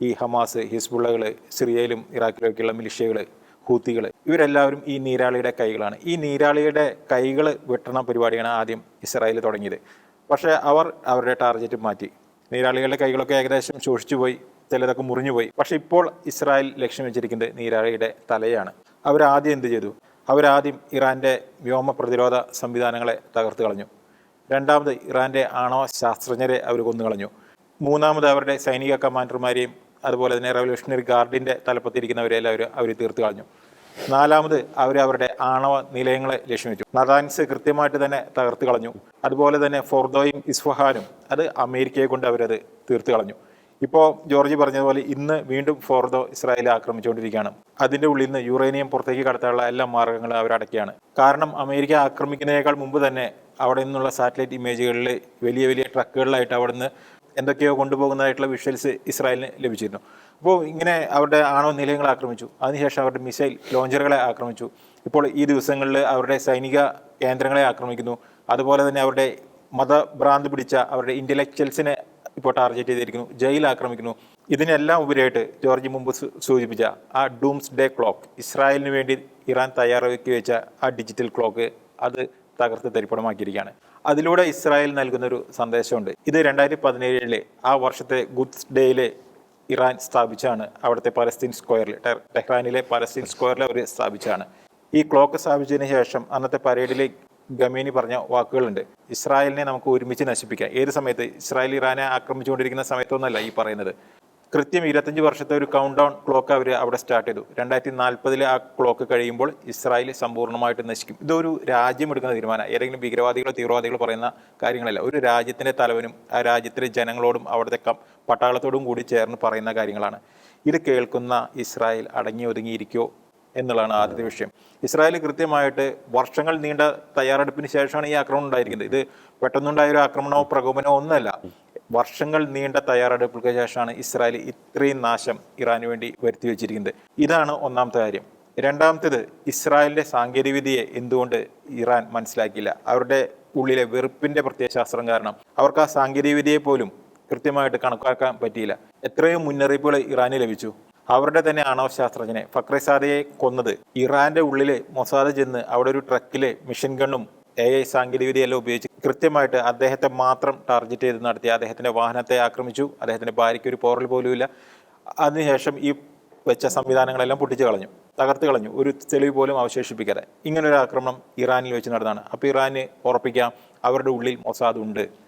ഈ ഹമാസ് ഹിസ്ബുള്ളകൾ സിറിയയിലും ഇറാഖിലൊക്കെയുള്ള മിലിഷ്യകൾ ഹൂത്തികൾ ഇവരെല്ലാവരും ഈ നീരാളിയുടെ കൈകളാണ്. ഈ നീരാളിയുടെ കൈകൾ വെട്ടണ പരിപാടിയാണ് ആദ്യം ഇസ്രായേൽ തുടങ്ങിയത്. പക്ഷേ അവർ അവരുടെ ടാർഗറ്റ് മാറ്റി. നീരാളികളുടെ കൈകളൊക്കെ ഏകദേശം ശോഷിച്ചു പോയി ചിലതൊക്കെ മുറിഞ്ഞുപോയി. പക്ഷേ ഇപ്പോൾ ഇസ്രായേൽ ലക്ഷ്യം വെച്ചിരിക്കുന്നത് നീരാളിയുടെ തലയാണ്. അവരാദ്യം എന്ത് ചെയ്തു? അവരാദ്യം ഇറാന്റെ വ്യോമ പ്രതിരോധ സംവിധാനങ്ങളെ തകർത്ത് കളഞ്ഞു. രണ്ടാമത് ഇറാന്റെ ആണവ ശാസ്ത്രജ്ഞരെ അവർ കൊന്നുകളഞ്ഞു മൂന്നാമത് അവരുടെ സൈനിക കമാൻഡർമാരെയും അതുപോലെ തന്നെ റവല്യൂഷണറി ഗാർഡിന്റെ തലപ്പത്തിരിക്കുന്നവരെ അവർ അവർ തീർത്ത് കളഞ്ഞു. നാലാമത് അവർ അവരുടെ ആണവ നിലയങ്ങളെ ലക്ഷ്യം വെച്ചു. നദാൻസ് കൃത്യമായിട്ട് തന്നെ തകർത്ത് കളഞ്ഞു. അതുപോലെ തന്നെ ഫോർദോയും ഇസ്ഫഹാനും അത് അമേരിക്കയെ കൊണ്ട് അവരത് തീർത്ത് കളഞ്ഞു. ഇപ്പോൾ ജോർജ് പറഞ്ഞതുപോലെ ഇന്ന് വീണ്ടും ഫോർദോ ഇസ്രായേൽ ആക്രമിച്ചുകൊണ്ടിരിക്കുകയാണ്. അതിന്റെ ഉള്ളിൽ നിന്ന് യുറേനിയം പുറത്തേക്ക് കടത്താനുള്ള എല്ലാ മാർഗങ്ങളും അവരടക്കുകയാണ് കാരണം അമേരിക്ക ആക്രമിക്കുന്നതിനേക്കാൾ മുമ്പ് തന്നെ അവിടെ നിന്നുള്ള സാറ്റലൈറ്റ് ഇമേജുകളിൽ വലിയ വലിയ ട്രക്കുകളിലായിട്ട് അവിടെ നിന്ന് എന്തൊക്കെയോ കൊണ്ടുപോകുന്നതായിട്ടുള്ള വിഷ്വൽസ് ഇസ്രായേലിന് ലഭിച്ചിരുന്നു. അപ്പോൾ ഇങ്ങനെ അവരുടെ ആണവ നിലയങ്ങൾ ആക്രമിച്ചു. അതിനുശേഷം അവരുടെ മിസൈൽ ലോഞ്ചറുകളെ ആക്രമിച്ചു. ഇപ്പോൾ ഈ ദിവസങ്ങളിൽ അവരുടെ സൈനിക കേന്ദ്രങ്ങളെ ആക്രമിക്കുന്നു. അതുപോലെ തന്നെ അവരുടെ മതഭ്രാന്ത് പിടിച്ച അവരുടെ ഇന്റലക്ച്വൽസിനെ ഇപ്പോൾ ടാർഗറ്റ് ചെയ്തിരിക്കുന്നു ജയിൽ ആക്രമിക്കുന്നു. ഇതിനെല്ലാം ഉപരിയായിട്ട് ജോർജ് മുമ്പ് സൂചിപ്പിച്ച ആ ഡൂംസ് ഡേ ക്ലോക്ക് ഇസ്രായേലിന് വേണ്ടി ഇറാൻ തയ്യാറാക്കി വെച്ച ആ ഡിജിറ്റൽ ക്ലോക്ക് അത് തകർത്ത് തരിപ്പണമാക്കിയിരിക്കുകയാണ്. അതിലൂടെ ഇസ്രായേൽ നൽകുന്ന ഒരു സന്ദേശമുണ്ട്. ഇത് രണ്ടായിരത്തി പതിനേഴിലെ ആ വർഷത്തെ ഗുഡ്സ് ഡേയിലെ ഇറാൻ സ്ഥാപിച്ചാണ്. അവിടുത്തെ പലസ്തീൻ സ്ക്വയറിൽ ടെഹ്റാനിലെ പലസ്തീൻ സ്ക്വയറിൽ അവർ സ്ഥാപിച്ചാണ്. ഈ ക്ലോക്ക് സ്ഥാപിച്ചതിന് ശേഷം അന്നത്തെ പരേഡിലെ ഗമേനി പറഞ്ഞ വാക്കുകളുണ്ട്. ഇസ്രായേലിനെ നമുക്ക് ഒരുമിച്ച് നശിപ്പിക്കാം. ഏത് സമയത്ത്? ഇസ്രായേൽ ഇറാനെ ആക്രമിച്ചുകൊണ്ടിരിക്കുന്ന സമയത്തൊന്നല്ല ഈ പറയുന്നത്. കൃത്യം ഇരുപത്തഞ്ച് വർഷത്തെ ഒരു കൗണ്ട് ഡൗൺ ക്ലോക്ക് അവർ അവിടെ സ്റ്റാർട്ട് ചെയ്തു. രണ്ടായിരത്തി നാൽപ്പതിലെ ആ ക്ലോക്ക് കഴിയുമ്പോൾ ഇസ്രായേൽ സമ്പൂർണമായിട്ട് നശിക്കും. ഇതൊരു രാജ്യം എടുക്കുന്ന തീരുമാനം. ഏതെങ്കിലും ഭീകരവാദികളോ തീവ്രവാദികളോ പറയുന്ന കാര്യങ്ങളല്ല. ഒരു രാജ്യത്തിന്റെ തലവനും ആ രാജ്യത്തിലെ ജനങ്ങളോടും അവിടുത്തെ പട്ടാളത്തോടും കൂടി ചേർന്ന് പറയുന്ന കാര്യങ്ങളാണ്. ഇത് കേൾക്കുന്ന ഇസ്രായേൽ അടങ്ങി ഒതുങ്ങിയിരിക്കോ എന്നുള്ളതാണ് ആദ്യത്തെ വിഷയം. ഇസ്രായേൽ കൃത്യമായിട്ട് വർഷങ്ങൾ നീണ്ട തയ്യാറെടുപ്പിന് ശേഷമാണ് ഈ ആക്രമണം ഉണ്ടായിരിക്കുന്നത്. ഇത് പെട്ടെന്നുണ്ടായ ഒരു ആക്രമണമോ പ്രകോപനമോ ഒന്നുമല്ല. വർഷങ്ങൾ നീണ്ട തയ്യാറെടുപ്പുകൾക്ക് ശേഷമാണ് ഇസ്രായേൽ ഇത്രയും നാശം ഇറാന് വേണ്ടി വരുത്തി വെച്ചിരിക്കുന്നത്. ഇതാണ് ഒന്നാമത്തെ കാര്യം. രണ്ടാമത്തേത് ഇസ്രായേലിന്റെ സാങ്കേതികവിദ്യയെ എന്തുകൊണ്ട് ഇറാൻ മനസ്സിലാക്കിയില്ല? അവരുടെ ഉള്ളിലെ വെറുപ്പിന്റെ പ്രത്യയശാസ്ത്രം കാരണം അവർക്ക് ആ സാങ്കേതികവിദ്യയെ പോലും കൃത്യമായിട്ട് കണക്കാക്കാൻ പറ്റിയില്ല. എത്രയും മുന്നറിയിപ്പുകൾ ഇറാന് ലഭിച്ചു. അവരുടെ തന്നെ ആണവ ശാസ്ത്രജ്ഞനെ ഫക്രസാദയെ കൊന്നത്. ഇറാന്റെ ഉള്ളിലെ മൊസാദ് ചെന്ന് അവിടെ ഒരു ട്രക്കിലെ മിഷൻ ഗണ്ണും എ ഐ സാങ്കേതികവിദ്യയെല്ലാം ഉപയോഗിച്ച് കൃത്യമായിട്ട് അദ്ദേഹത്തെ മാത്രം ടാർഗറ്റ് ചെയ്ത് നടത്തി. അദ്ദേഹത്തിന്റെ വാഹനത്തെ ആക്രമിച്ചു. അദ്ദേഹത്തിന്റെ ഭാര്യയ്ക്ക് ഒരു പോറൽ പോലുമില്ല. അതിനുശേഷം ഈ വെച്ച സംവിധാനങ്ങളെല്ലാം പൊട്ടിച്ചു കളഞ്ഞു. തകർത്ത് കളഞ്ഞു. ഒരു തെളിവ് പോലും അവശേഷിപ്പിക്കാതെ. ഇങ്ങനൊരു ആക്രമണം ഇറാനിൽ വെച്ച് നടന്നതാണ്. അപ്പോൾ ഇറാനെ ഉറപ്പിക്കാം. അവരുടെ ഉള്ളിൽ മൊസാദ് ഉണ്ട്.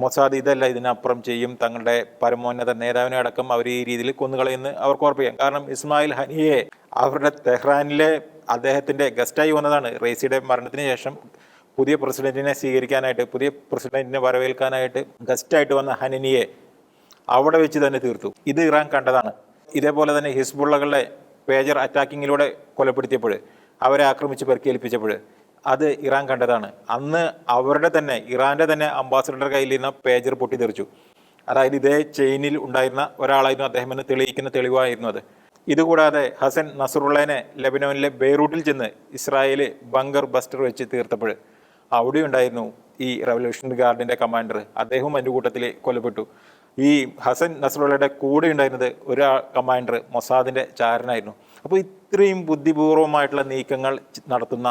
മൊസാദ് ഇതല്ല ഇതിനപ്പുറം ചെയ്യും. തങ്ങളുടെ പരമോന്നത നേതാവിനെ അടക്കം അവർ ഈ രീതിയിൽ കൊന്നുകളയെന്ന് അവർക്ക് ഉറപ്പിക്കാം കാരണം ഇസ്മായിൽ ഹനിയെ അവരുടെ തെഹ്റാനിലെ അദ്ദേഹത്തിന്റെ ഗസ്റ്റായി വന്നതാണ്. റേസിയുടെ മരണത്തിന് ശേഷം പുതിയ പ്രസിഡന്റിനെ സ്വീകരിക്കാനായിട്ട് പുതിയ പ്രസിഡന്റിനെ വരവേൽക്കാനായിട്ട് ഗസ്റ്റായിട്ട് വന്ന ഹനനിയെ അവിടെ വെച്ച് തന്നെ തീർത്തു. ഇത് ഇറാൻ കണ്ടതാണ്. ഇതേപോലെ തന്നെ ഹിസ്ബുള്ളകളുടെ പേജർ അറ്റാക്കിങ്ങിലൂടെ കൊലപ്പെടുത്തിയപ്പോൾ അവരെ ആക്രമിച്ച് പെറുക്കേൽപ്പിച്ചപ്പോൾ അത് ഇറാൻ കണ്ടതാണ്. അന്ന് അവരുടെ തന്നെ ഇറാന്റെ തന്നെ അംബാസഡറുടെ കയ്യിൽ നിന്ന് പേജർ പൊട്ടിത്തെറിച്ചു. അതായത് ഇതേ ചെയിനിൽ ഉണ്ടായിരുന്ന ഒരാളായിരുന്നു അദ്ദേഹം എന്ന് തെളിയിക്കുന്ന തെളിവായിരുന്നു അത്. ഇതുകൂടാതെ ഹസൻ നസറുള്ളനെ ലെബനോനിലെ ബെയ്റൂട്ടിൽ ചെന്ന് ഇസ്രായേലിൽ ബങ്കർ ബസ്റ്റർ വെച്ച് തീർത്തപ്പോൾ അവിടെ ഉണ്ടായിരുന്നു ഈ റവല്യൂഷണറി ഗാർഡിന്റെ കമാൻഡർ അദ്ദേഹവും അതിന്റെ കൂട്ടത്തിൽ കൊല്ലപ്പെട്ടു. ഈ ഹസൻ നസറുള്ളയുടെ കൂടെ ഉണ്ടായിരുന്നത് ഒരു കമാൻഡർ മൊസാദിന്റെ ചാരനായിരുന്നു. അപ്പോൾ ഇത്രയും ബുദ്ധിപൂർവമായിട്ടുള്ള നീക്കങ്ങൾ നടത്തുന്ന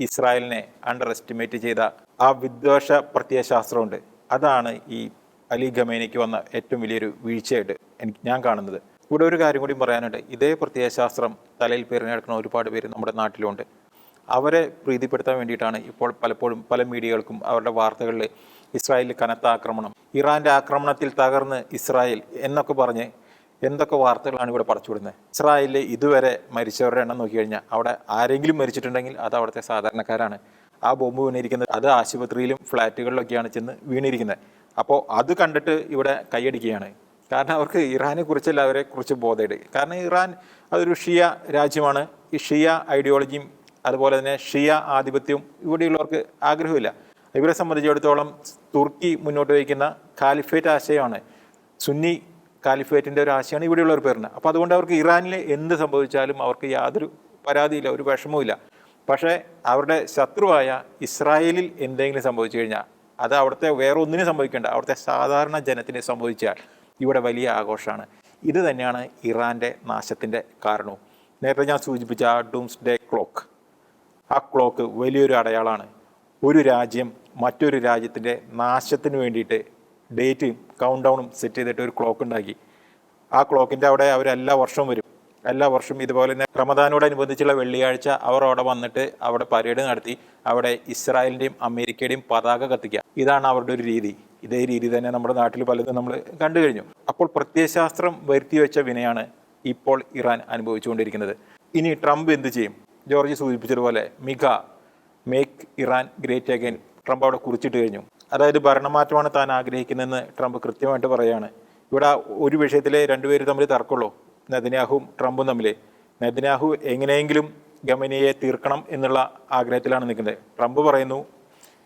ഇസ്രായേലിനെ അണ്ടർ എസ്റ്റിമേറ്റ് ചെയ്ത ആ വിദ്വേഷ പ്രത്യയശാസ്ത്രമുണ്ട്. അതാണ് ഈ അലി ഖമേനിക്ക് വന്ന ഏറ്റവും വലിയൊരു വീഴ്ചയായിട്ട് എനിക്ക് ഞാൻ കാണുന്നത്. ഇവിടെ ഒരു കാര്യം കൂടി പറയാനുണ്ട്. ഇതേ പ്രത്യയശാസ്ത്രം തലയിൽ പേരിനെടുക്കുന്ന നടക്കുന്ന ഒരുപാട് പേര് നമ്മുടെ നാട്ടിലുണ്ട്. അവരെ പ്രീതിപ്പെടുത്താൻ വേണ്ടിയിട്ടാണ് ഇപ്പോൾ പലപ്പോഴും പല മീഡിയകൾക്കും അവരുടെ വാർത്തകളിൽ ഇസ്രായേലിൽ കനത്ത ആക്രമണം. ഇറാന്റെ ആക്രമണത്തിൽ തകർന്ന് ഇസ്രായേൽ എന്നൊക്കെ പറഞ്ഞ് എന്തൊക്കെ വാർത്തകളാണ് ഇവിടെ പടച്ചുവിടുന്നത്? ഇസ്രായേലിൽ ഇതുവരെ മരിച്ചവരുടെ എണ്ണം നോക്കി കഴിഞ്ഞാൽ അവിടെ ആരെങ്കിലും മരിച്ചിട്ടുണ്ടെങ്കിൽ അത് അവിടുത്തെ സാധാരണക്കാരാണ്. ആ ബോംബ് വീണിരിക്കുന്നത് അത് ആശുപത്രിയിലും ഫ്ലാറ്റുകളിലൊക്കെയാണ് ചെന്ന് വീണിരിക്കുന്നത്. അപ്പോൾ അത് കണ്ടിട്ട് ഇവിടെ കൈയടിക്കുകയാണ്. കാരണം അവർക്ക് ഇറാനെ കുറിച്ചല്ല അവരെ കുറിച്ച് ബോധയുണ്ട് കാരണം ഇറാൻ അതൊരു ഷിയ രാജ്യമാണ്. ഈ ഷിയ ഐഡിയോളജിയും അതുപോലെ തന്നെ ഷിയ ആധിപത്യവും ഇവിടെയുള്ളവർക്ക് ആഗ്രഹമില്ല. ഇവരെ സംബന്ധിച്ചിടത്തോളം തുർക്കി മുന്നോട്ട് വയ്ക്കുന്ന കാലിഫേറ്റ് ആശയമാണ്. സുന്നി കാലിഫേറ്റിന്റെ ഒരു ആശയമാണ് ഒരു പേരിന്. അപ്പോൾ അതുകൊണ്ട് അവർക്ക് ഇറാനിൽ എന്ത് സംഭവിച്ചാലും അവർക്ക് യാതൊരു പരാതിയില്ല ഒരു വിഷമവുമില്ല. പക്ഷേ അവരുടെ ശത്രുവായ ഇസ്രായേലിൽ എന്തെങ്കിലും സംഭവിച്ചു കഴിഞ്ഞാൽ അത് അവിടുത്തെ വേറെ ഒന്നിനും സംഭവിക്കേണ്ട അവിടുത്തെ സാധാരണ ജനത്തിന് സംഭവിച്ചാൽ ഇവിടെ വലിയ ആഘോഷമാണ്. ഇത് തന്നെയാണ് ഇറാന്റെ നാശത്തിന്റെ കാരണവും. നേരത്തെ ഞാൻ സൂചിപ്പിച്ച ആ ഡൂംസ് ഡേ ക്ലോക്ക്. ആ ക്ലോക്ക് വലിയൊരു അടയാളമാണ്. ഒരു രാജ്യം മറ്റൊരു രാജ്യത്തിന്റെ നാശത്തിന് വേണ്ടിയിട്ട് ഡേറ്റും കൗണ്ട് ഡൗണും സെറ്റ് ചെയ്തിട്ട് ഒരു ക്ലോക്ക് ഉണ്ടാക്കി. ആ ക്ലോക്കിന്റെ അവിടെ അവർ എല്ലാ വർഷവും വരും. എല്ലാ വർഷവും ഇതുപോലെ തന്നെ റമദാനോടനുബന്ധിച്ചുള്ള വെള്ളിയാഴ്ച അവർ അവിടെ വന്നിട്ട് അവിടെ പരേഡ് നടത്തി അവിടെ ഇസ്രായേലിന്റെയും അമേരിക്കയുടെയും പതാക കത്തിക്കുക. ഇതാണ് അവരുടെ ഒരു രീതി. ഇതേ രീതി തന്നെ നമ്മുടെ നാട്ടിൽ പലതും നമ്മൾ കണ്ടു കഴിഞ്ഞു. അപ്പോൾ പ്രത്യയശാസ്ത്രം വരുത്തി വെച്ച വിനയാണ് ഇപ്പോൾ ഇറാൻ അനുഭവിച്ചുകൊണ്ടിരിക്കുന്നത്. ഇനി ട്രംപ് എന്ത് ചെയ്യും? ജോർജ് സൂചിപ്പിച്ചതുപോലെ മിക make Iran great again Trump അവിടെ കുറിച്ചിട്ട് കഴിഞ്ഞു. അതായത് ഭരണമാറ്റമാണ് താൻ ആഗ്രഹിക്കുന്നതെന്ന് ട്രംപ് കൃത്യമായിട്ട് പറയുകയാണ്. ഇവിടെ ഒരു വിഷയത്തിലെ രണ്ടുപേര് തമ്മിൽ തർക്കമുള്ളൂ. നെതന്യാഹുവും ട്രംപും തമ്മിൽ നെതന്യാഹു എങ്ങനെയെങ്കിലും ഗമനിയെ തീർക്കണം എന്നുള്ള ആഗ്രഹത്തിലാണ് നിൽക്കുന്നത്. ട്രംപ് പറയുന്നു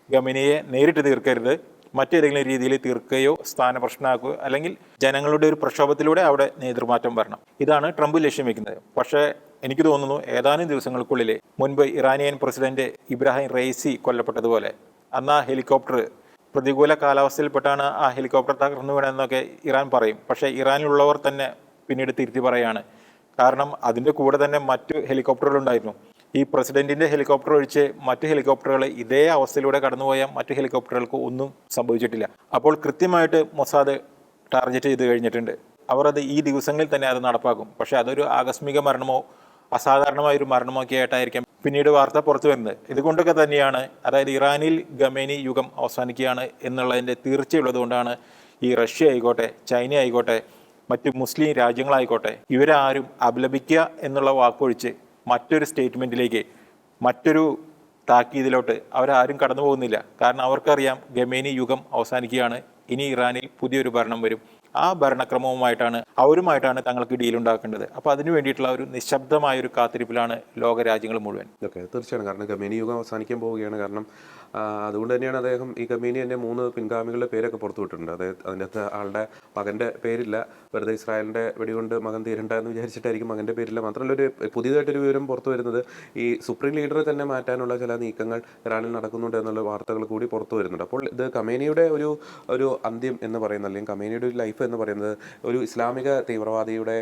ഗമനിയെ നേരിട്ട് തീർക്കരുത്. മറ്റേതെങ്കിലും രീതിയിൽ തീർക്കുകയോ സ്ഥാനപ്രശ്നമാക്കുകയോ അല്ലെങ്കിൽ ജനങ്ങളുടെ ഒരു പ്രക്ഷോഭത്തിലൂടെ അവിടെ നേതൃമാറ്റം വരണം. ഇതാണ് ട്രംപ് ലക്ഷ്യം വെക്കുന്നത്. പക്ഷേ എനിക്ക് തോന്നുന്നു ഏതാനും ദിവസങ്ങൾക്കുള്ളിൽ മുൻപ് ഇറാനിയൻ പ്രസിഡന്റ് ഇബ്രാഹിം റെയ്സി കൊല്ലപ്പെട്ടതുപോലെ അന്ന് ആ ഹെലികോപ്റ്റർ പ്രതികൂല കാലാവസ്ഥയിൽപ്പെട്ടാണ് ആ ഹെലികോപ്റ്റർ തകർന്നു വീണെന്നൊക്കെ ഇറാൻ പറയും. പക്ഷേ ഇറാനിലുള്ളവർ തന്നെ പിന്നീട് തിരുത്തി പറയാണ്. കാരണം അതിന്റെ കൂടെ തന്നെ മറ്റു ഹെലികോപ്റ്ററുകൾ ഉണ്ടായിരുന്നു ഈ പ്രസിഡന്റിന്റെ ഹെലികോപ്റ്റർ ഒഴിച്ച് മറ്റ് ഹെലികോപ്റ്ററുകൾ ഇതേ അവസ്ഥയിലൂടെ കടന്നുപോയ മറ്റു ഹെലികോപ്റ്ററുകൾക്ക് ഒന്നും സംഭവിച്ചിട്ടില്ല. അപ്പോൾ കൃത്യമായിട്ട് മൊസാദ് ടാർഗറ്റ് ചെയ്ത് കഴിഞ്ഞിട്ടുണ്ട്. അവർ അത് ഈ ദിവസങ്ങളിൽ തന്നെ അത് നടപ്പാക്കും. പക്ഷേ അതൊരു ആകസ്മിക മരണമോ അസാധാരണമായ ഒരു മരണമോ ഒക്കെ ആയിട്ടായിരിക്കാം പിന്നീട് വാർത്ത പുറത്തു വരുന്നത്. ഇതുകൊണ്ടൊക്കെ തന്നെയാണ് അതായത് ഇറാനിൽ ഗമേനി യുഗം അവസാനിക്കുകയാണ് എന്നുള്ളതിന്റെ തീർച്ചയുള്ളതുകൊണ്ടാണ് ഈ റഷ്യ ആയിക്കോട്ടെ ചൈന ആയിക്കോട്ടെ മറ്റ് മുസ്ലിം രാജ്യങ്ങളായിക്കോട്ടെ ഇവരാരും അപലപിക്കുക എന്നുള്ള വാക്കൊഴിച്ച് മറ്റൊരു സ്റ്റേറ്റ്മെന്റിലേക്ക് മറ്റൊരു താക്കീതിലോട്ട് അവരാരും കടന്നു പോകുന്നില്ല കാരണം അവർക്കറിയാം ഗമേനി യുഗം അവസാനിക്കുകയാണ് ഇനി ഇറാനിൽ പുതിയൊരു ഭരണം വരും. ആ ഭരണക്രമവുമായിട്ടാണ് അവരുമായിട്ടാണ് തങ്ങൾക്ക് ഡീൽ ഉണ്ടാക്കേണ്ടത്. അപ്പോൾ അതിനു വേണ്ടിയിട്ടുള്ള ഒരു നിശബ്ദമായ ഒരു കാത്തിരിപ്പിലാണ് ലോകരാജ്യങ്ങൾ മുഴുവൻ. ഓക്കെ തീർച്ചയാണ് കാരണം യുഗം അവസാനിക്കാൻ പോവുകയാണ്. കാരണം അതുകൊണ്ട് തന്നെയാണ് അദ്ദേഹം ഈ കമ്പനി തന്നെ മൂന്ന് പിൻഗാമികളുടെ പേരൊക്കെ പുറത്തു വിട്ടിട്ടുണ്ട്. അതായത് അതിനകത്ത് ആളുടെ മകന്റെ പേരില്ല വെറുതെ ഇസ്രായേലിന്റെ വെടികൊണ്ട് മകൻ തീരണ്ട എന്ന് വിചാരിച്ചിട്ടായിരിക്കും മകന്റെ പേരില്ല. മാത്രമല്ല ഒരു പുതിയതായിട്ടൊരു വിവരം പുറത്തു വരുന്നത് ഈ സുപ്രീം ലീഡറെ തന്നെ മാറ്റാനുള്ള ചില നീക്കങ്ങൾ ഇറാനിൽ നടക്കുന്നുണ്ട് എന്നുള്ള വാർത്തകൾ കൂടി പുറത്തു വരുന്നുണ്ട്. അപ്പോൾ ഇത് കമേനിയുടെ ഒരു ഒരു അന്ത്യം എന്ന് പറയുന്നത് അല്ലെങ്കിൽ കമേനിയുടെ ഒരു ലൈഫ് എന്ന് പറയുന്നത് ഒരു ഇസ്ലാമിക തീവ്രവാദിയുടെ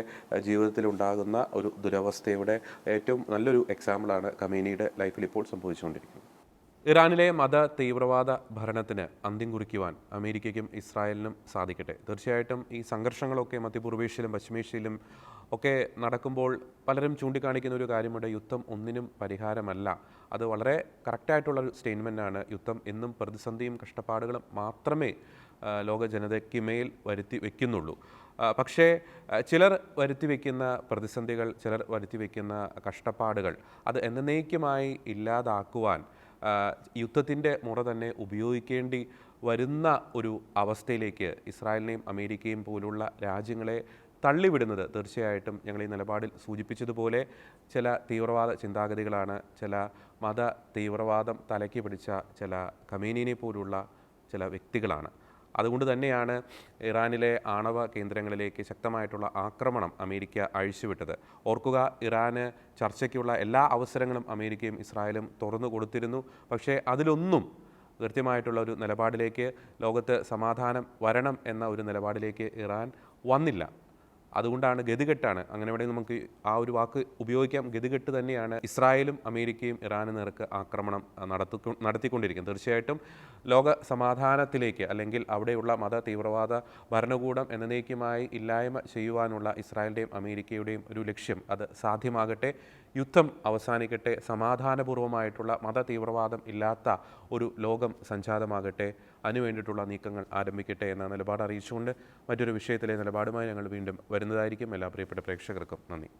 ജീവിതത്തിൽ ഉണ്ടാകുന്ന ഒരു ദുരവസ്ഥയുടെ ഏറ്റവും നല്ലൊരു എക്സാമ്പിളാണ് കമേനിയുടെ ലൈഫിൽ ഇപ്പോൾ സംഭവിച്ചുകൊണ്ടിരിക്കുന്നത്. ഇറാനിലെ മത തീവ്രവാദ ഭരണത്തിന് അന്ത്യം കുറിക്കുവാൻ അമേരിക്കയ്ക്കും ഇസ്രായേലിനും സാധിക്കട്ടെ. തീർച്ചയായിട്ടും ഈ സംഘർഷങ്ങളൊക്കെ മധ്യപൂർവേഷ്യയിലും പശ്ചിമേഷ്യയിലും ഒക്കെ നടക്കുമ്പോൾ പലരും ചൂണ്ടിക്കാണിക്കുന്ന ഒരു കാര്യമുണ്ട്. യുദ്ധം ഒന്നിനും പരിഹാരമല്ല. അത് വളരെ കറക്റ്റായിട്ടുള്ള ഒരു സ്റ്റേറ്റ്മെന്റാണ് യുദ്ധം എന്നും പ്രതിസന്ധിയും കഷ്ടപ്പാടുകളും മാത്രമേ ലോക ജനതയ്ക്ക് മേൽ വരുത്തി വയ്ക്കുന്നുള്ളൂ പക്ഷേ ചിലർ വരുത്തി വയ്ക്കുന്ന പ്രതിസന്ധികൾ ചിലർ വരുത്തി വയ്ക്കുന്ന കഷ്ടപ്പാടുകൾ അത് എന്നേക്കുമായി ഇല്ലാതാക്കുവാൻ യുദ്ധത്തിന്റെ മുറ തന്നെ ഉപയോഗിക്കേണ്ടി വരുന്ന ഒരു അവസ്ഥയിലേക്ക് ഇസ്രായേലിനെയും അമേരിക്കയും പോലുള്ള രാജ്യങ്ങളെ തള്ളിവിടുന്നത് തീർച്ചയായിട്ടും ഞങ്ങൾ ഈ നിലപാടിൽ സൂചിപ്പിച്ചതുപോലെ ചില തീവ്രവാദ ചിന്താഗതികളാണ്. ചില മത തീവ്രവാദം തലയ്ക്ക് പിടിച്ച ചില കമീനിനെ പോലുള്ള ചില വ്യക്തികളാണ്. അതുകൊണ്ട് തന്നെയാണ് ഇറാനിലെ ആണവ കേന്ദ്രങ്ങളിലേക്ക് ശക്തമായിട്ടുള്ള ആക്രമണം അമേരിക്ക അഴിച്ചുവിട്ടത്. ഓർക്കുക ഇറാന് ചർച്ചയ്ക്കുള്ള എല്ലാ അവസരങ്ങളും അമേരിക്കയും ഇസ്രായേലും തുറന്നു കൊടുത്തിരുന്നു. പക്ഷേ അതിലൊന്നും കൃത്യമായിട്ടുള്ള ഒരു നിലപാടിലേക്ക് ലോകത്ത് സമാധാനം വരണം എന്ന ഒരു നിലപാടിലേക്ക് ഇറാൻ വന്നില്ല. അതുകൊണ്ടാണ് ഗതികെട്ടാണ്. അങ്ങനെ വേണമെങ്കിൽ നമുക്ക് ആ ഒരു വാക്ക് ഉപയോഗിക്കാം. ഗതികെട്ട് തന്നെയാണ് ഇസ്രായേലും അമേരിക്കയും ഇറാന് നേർക്ക് ആക്രമണം നടത്തി നടത്തിക്കൊണ്ടിരിക്കുന്നത്. തീർച്ചയായിട്ടും ലോക സമാധാനത്തിലേക്ക് അല്ലെങ്കിൽ അവിടെയുള്ള മത തീവ്രവാദ ഭരണകൂടം എന്നേക്കുമായി ഇല്ലായ്മ ചെയ്യുവാനുള്ള ഇസ്രായേലിന്റെയും അമേരിക്കയുടെയും ഒരു ലക്ഷ്യം അത് സാധ്യമാകട്ടെ യുദ്ധം അവസാനിക്കട്ടെ സമാധാനപൂർവമായിട്ടുള്ള മത തീവ്രവാദം ഇല്ലാത്ത ഒരു ലോകം സംജാതമാകട്ടെ അതിനുവേണ്ടിയിട്ടുള്ള നീക്കങ്ങൾ ആരംഭിക്കട്ടെ എന്ന നിലപാട് അറിയിച്ചുകൊണ്ട് മറ്റൊരു വിഷയത്തിലെ നിലപാടുമായി ഞങ്ങൾ വീണ്ടും വരുന്നതായിരിക്കും. എല്ലാ പ്രിയപ്പെട്ട പ്രേക്ഷകർക്കും നന്ദി.